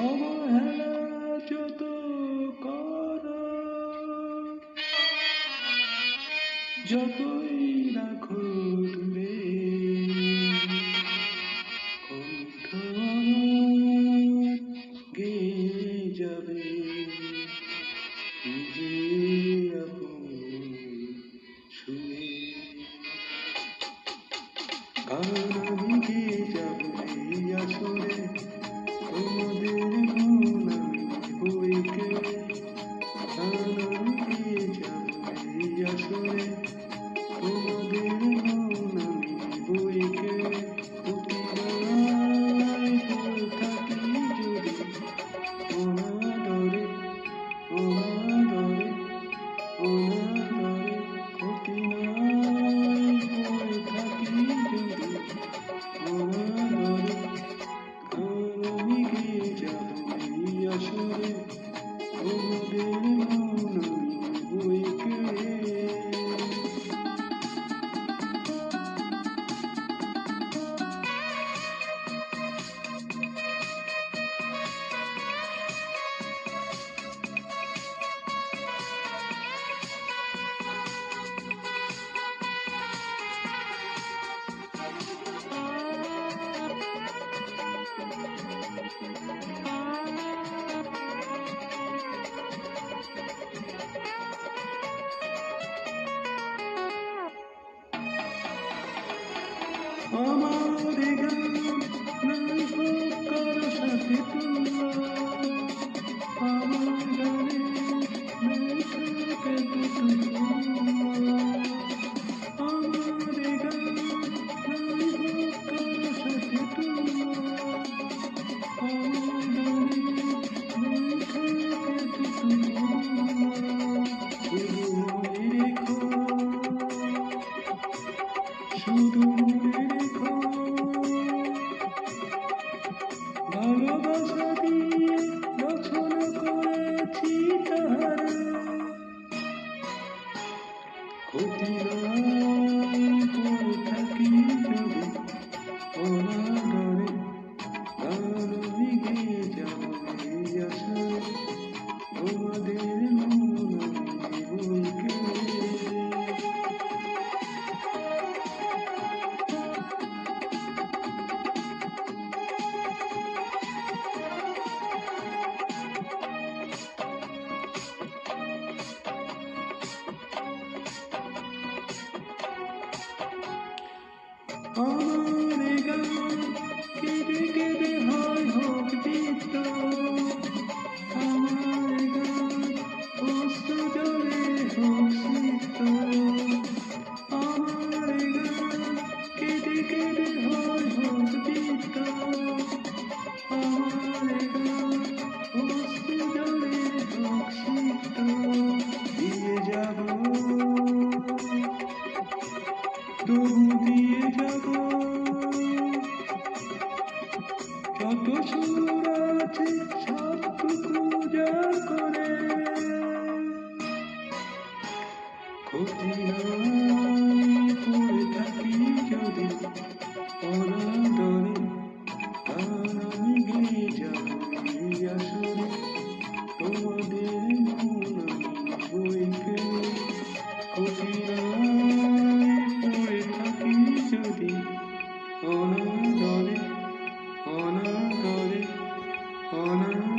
অবহেলা যত কর যতই রাখো দূরে আমার গান নাই করতে তুমি বসতি বছর করেছি তাহার। ক্ষতির Oh. ডুব দিয়ে যাব কত সুর আছে সবটুকু যা করে। ক্ষতি হয় অনন্তরে অনন্তরে অনন্ত